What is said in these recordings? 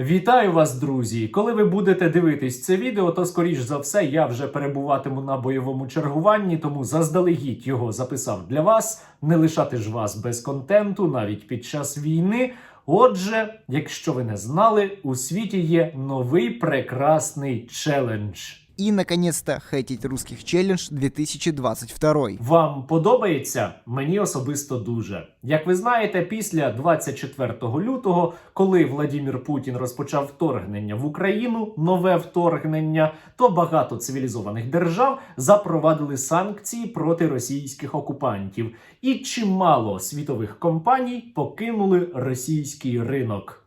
Вітаю вас, друзі! Коли ви будете дивитись це відео, то скоріш за все я вже перебуватиму на бойовому чергуванні, тому заздалегідь його записав для вас. Не лишати ж вас без контенту навіть під час війни. Отже, якщо ви не знали, у світі є новий прекрасний челендж. И, наконец-то, хейтить русских челлендж 2022. Вам подобається? Мені особисто дуже. Як ви знаєте, після 24 лютого, коли Владімір Путін розпочав вторгнення в Україну, нове вторгнення, то багато цивілізованих держав запровадили санкції проти російських окупантів, і чимало світових компаній покинули російський ринок.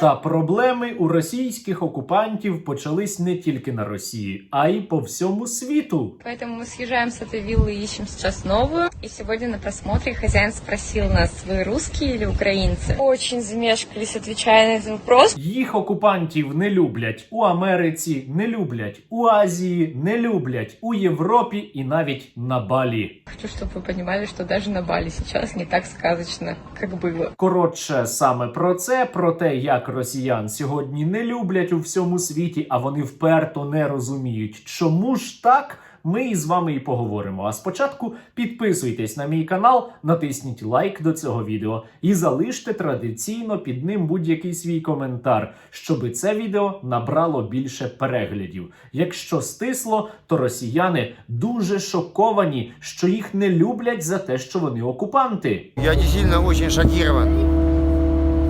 Та проблеми у російських окупантів почались не тільки на Росії, а й по всьому світу. Поэтому мы съезжаем с этой виллы и ищем сейчас новую. И сегодня на просмотре хозяин спросил нас, вы русские или украинцы? Очень замешкались, отвечая на этот вопрос. Їх окупантів не люблять у Америці, не люблять у Азії, не люблять у Європі і навіть на Балі. Хочу, чтобы вы понимали, что даже на Бали сейчас не так сказочно, как было. Коротше, саме про це, про те, як росіян сьогодні не люблять у всьому світі, а вони вперто не розуміють, чому ж так. Ми із вами і поговоримо. А спочатку підписуйтесь на мій канал, натисніть лайк до цього відео і залиште традиційно під ним будь-який свій коментар, щоби це відео набрало більше переглядів. Якщо стисло, то росіяни дуже шоковані, що їх не люблять за те, що вони окупанти. Я действительно очень шокирован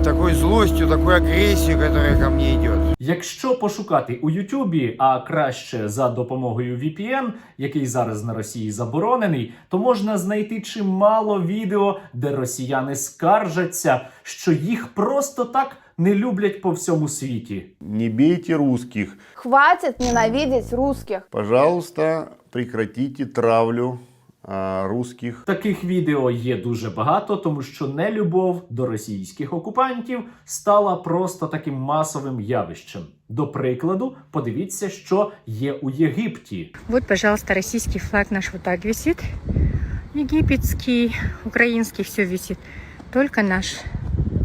такой злостью, такой агрессией, которая ко мне идет. Якщо пошукати у Ютубі, а краще за допомогою VPN, який зараз на Росії заборонений, то можна знайти чимало відео, де росіяни скаржаться, що їх просто так не люблять по всьому світі. Не бейте русских. Хватит ненавидеть русских. Пожалуйста, прекратите травлю а, русских. Таких відео є дуже багато, тому що нелюбов до російських окупантів стала просто таким масовим явищем. До прикладу, подивіться, що є у Єгипті. Вот, пожалуйста, російський флаг наш вот так висит. Єгипетський, український все висить. Только наш.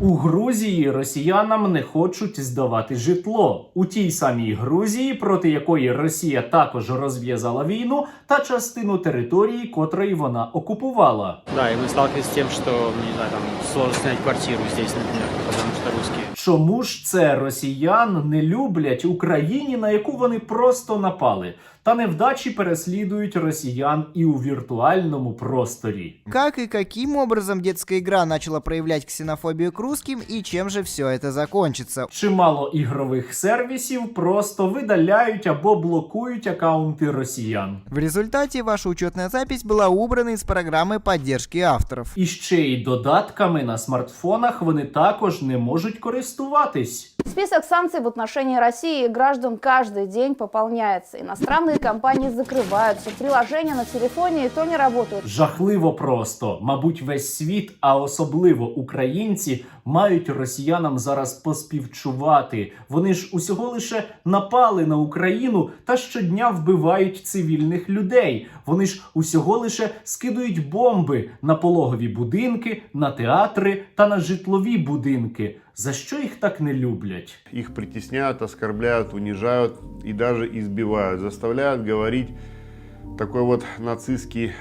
У Грузії росіянам не хочуть здавати житло у тій самій Грузії, проти якої Росія також розв'язала війну, та частину території, котрої вона окупувала. Да, и мы сталкиваемся с тем, что, не знаю, там сложно снять квартиру здесь, например, потому что русские. Чому ж це росіян не люблять Україні, на яку вони просто напали? Та невдачі переслідують росіян і у віртуальному просторі. Как и каким образом детская игра начала проявлять ксенофобию к русским и чем же все это закончится? Чимало ігрових сервісів просто видаляють або блокують акаунти росіян. В результате ваша учетная запись была убрана из программы поддержки авторов. І ще й додатками на смартфонах вони також не можуть користуватись. Список санкций в отношении России и граждан каждый день пополняется. Иностранные компании закрываются, приложения на телефоне и то не работают. Жахливо просто. Мабуть, весь світ, а особливо українці, мають росіянам зараз поспівчувати. Вони ж усього лише напали на Україну та щодня вбивають цивільних людей. Вони ж усього лише скидують бомби на пологові будинки, на театри та на житлові будинки. За що їх так не люблять? Их притесняют, оскорбляют, унижают и даже избивают. Заставляют говорить такой вот нацистский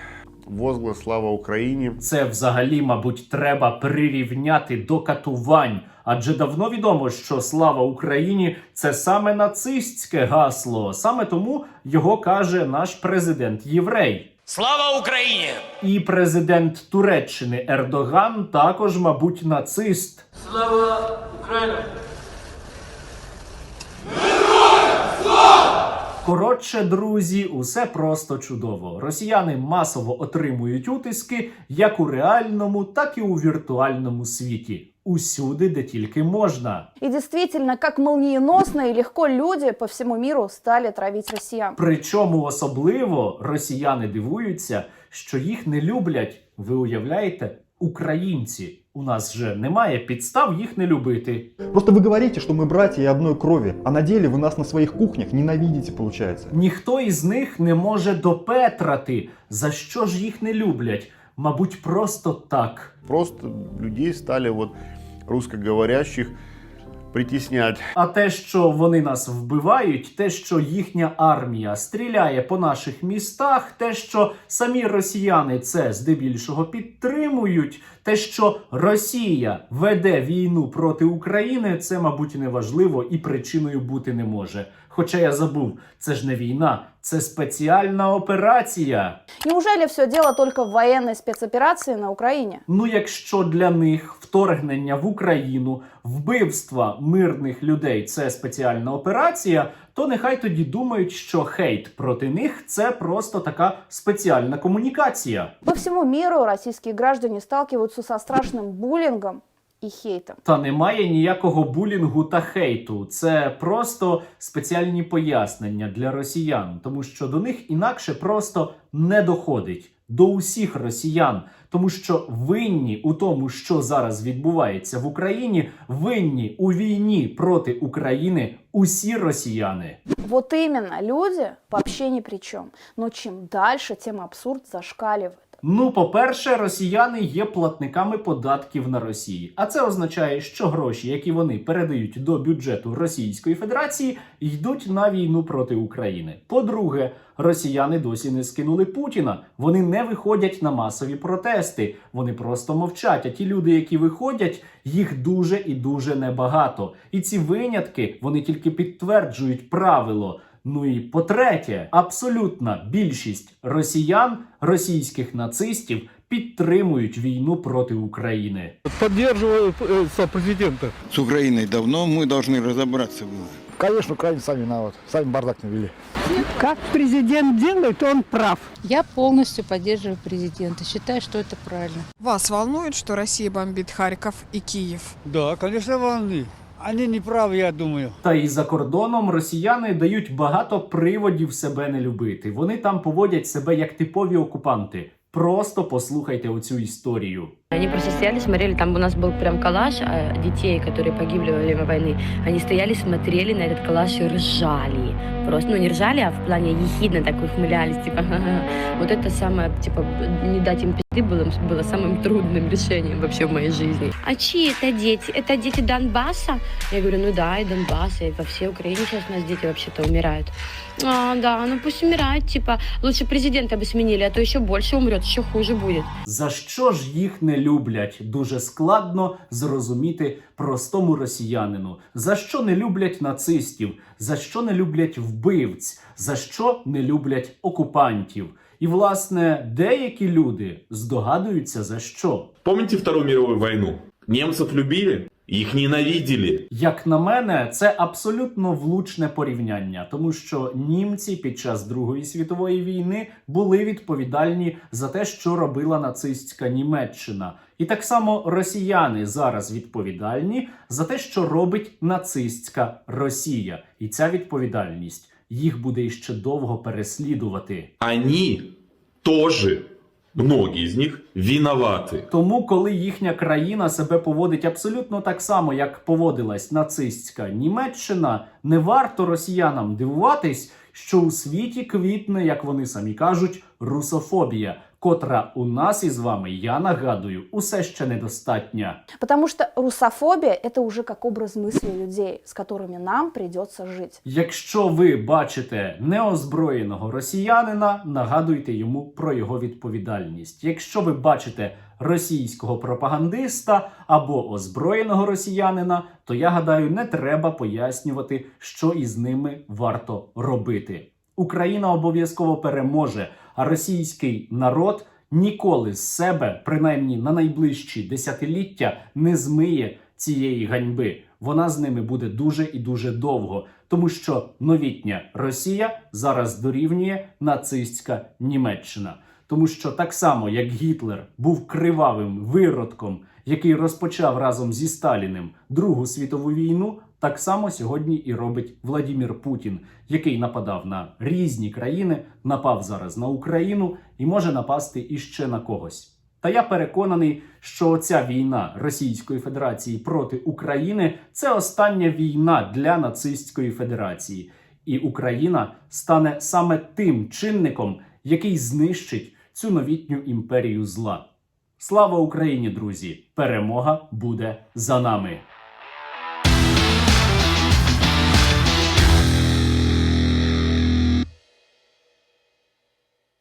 возглас «Слава Украине». Це взагалі, мабуть, треба прирівняти до катувань. Адже давно відомо, що слава Україні це саме нацистське гасло. Саме тому його каже наш президент єврей. Слава Україні! І президент Туреччини Ердоган також, мабуть, нацист. Слава Україні! Коротше, друзі, усе просто чудово. Росіяни масово отримують утиски як у реальному, так і у віртуальному світі Усюди, де тільки можна. И действительно, как молниеносно и легко люди по всему миру стали травить россиян. Причому особливо росіяни дивуються, що їх не люблять. Ви уявляєте, українці. У нас же немає підстав їх не любити. Просто вы говорите, что мы братья и одной крови, а на деле вы нас на своих кухнях ненавидите, получается. Ніхто із них не може допетрати, за що ж їх не люблять. мабуть, просто так. Просто людей стали вот русскоговорящих притіснять. А те, що вони нас вбивають, те, що їхня армія стріляє по наших містах, те, що самі росіяни це здебільшого підтримують, те, що Росія веде війну проти України, це, мабуть, не важливо і причиною бути не може. Хоча я забув, це ж не війна, це спеціальна операція. Неужели все дело только в военной спецоперации на Украине? Ну, якщо для них вторгнення в Україну, вбивства мирних людей це спеціальна операція, то нехай тоді думають, що хейт проти них це просто така спеціальна комунікація. По всему миру российские граждане сталкиваются со страшным буллингом и хейтом. Та немає ніякого булінгу та хейту. Це просто спеціальні пояснення для росіян, тому що до них інакше просто не доходить до усіх росіян, тому що винні у тому, що зараз відбувається в Україні, винні у війні проти України усі росіяни. Вот именно, люди вообще ни при чем. Но чем дальше, тем абсурд зашкаливает. Ну, по-перше, росіяни є платниками податків на Росії, а це означає, що гроші, які вони передають до бюджету Російської Федерації, йдуть на війну проти України. По-друге, росіяни досі не скинули Путіна. Вони не виходять на масові протести. Вони просто мовчать. А ті люди, які виходять, їх дуже і дуже небагато. І ці винятки вони тільки підтверджують правило. Ну і по-третє, абсолютна більшість росіян, російських нацистів підтримують війну проти України. Поддерживаю э, президента. С Украиной давно мы должны разобраться было. Конечно, украинцы сами виноваты. Сами бардак навели. Как президент делает, он прав. Я полностью поддерживаю президента. Считаю, что это правильно. Вас волнует, что Россия бомбит Харьков и Киев? Да, конечно, волны. Они не прав. я думаю. Та і за кордоном росіяни дають багато приводів себе не любити. Вони там поводять себе як типові окупанти. Просто послухайте оцю історію. Они просто стояли, смотрели, там у нас был прям коллаж а, детей, которые погибли во время войны. Они стояли, смотрели на этот коллаж и ржали. Просто, ну не ржали, а в плане ехидно так ухмылялись, типа, «Ха-ха». вот это самое, типа, не дать им пизды было, было самым трудным решением вообще в моей жизни. А чьи это дети? Это дети Донбасса? Я говорю, ну да, и Донбасса, и по всей Украине сейчас у нас дети вообще-то умирают. А, да, ну пусть умирают, типа, лучше президента бы сменили, а то еще больше умрет, еще хуже будет. За що ж їх не люблять? Дуже складно зрозуміти простому росіянину. За що не люблять нацистів? За що не люблять вбивць? За що не люблять окупантів? І власне деякі люди здогадуються за що. Пам'ятаєте Вторую мірову війну німців любили, их ненавидели. Як на мене, це абсолютно влучне порівняння, тому що німці під час Другої світової війни були відповідальні за те, що робила нацистська Німеччина. І так само росіяни зараз відповідальні за те, що робить нацистська Росія. І ця відповідальність їх буде іще довго переслідувати. Они тоже, многие из них, виноваты. Тому, коли їхня країна себе поводить абсолютно так само, як поводилась нацистська Німеччина, не варто росіянам дивуватись, що у світі квітне, як вони самі кажуть, русофобія, котра у нас із вами, я нагадую, усе ще недостатня. Потому что русофобия – это уже как образ мысли людей, с которыми нам придется жить. Якщо ви бачите неозброєного росіянина, нагадуйте йому про його відповідальність. Якщо ви бачите російського пропагандиста або озброєного росіянина, то я гадаю, не треба пояснювати, що із ними варто робити. Україна обов'язково переможе, а російський народ ніколи з себе, принаймні на найближчі десятиліття, не змиє цієї ганьби. Вона з ними буде дуже і дуже довго, тому що новітня Росія зараз дорівнює нацистська Німеччина. Тому що так само як Гітлер був кривавим виродком, який розпочав разом зі Сталіним Другу світову війну, так само сьогодні і робить Владімір Путін, який нападав на різні країни, напав зараз на Україну і може напасти іще на когось. Та я переконаний, що ця війна Російської Федерації проти України це остання війна для нацистської федерації, і Україна стане саме тим чинником, який знищить цю новітню імперію зла. Слава Україні, друзі! Перемога буде за нами!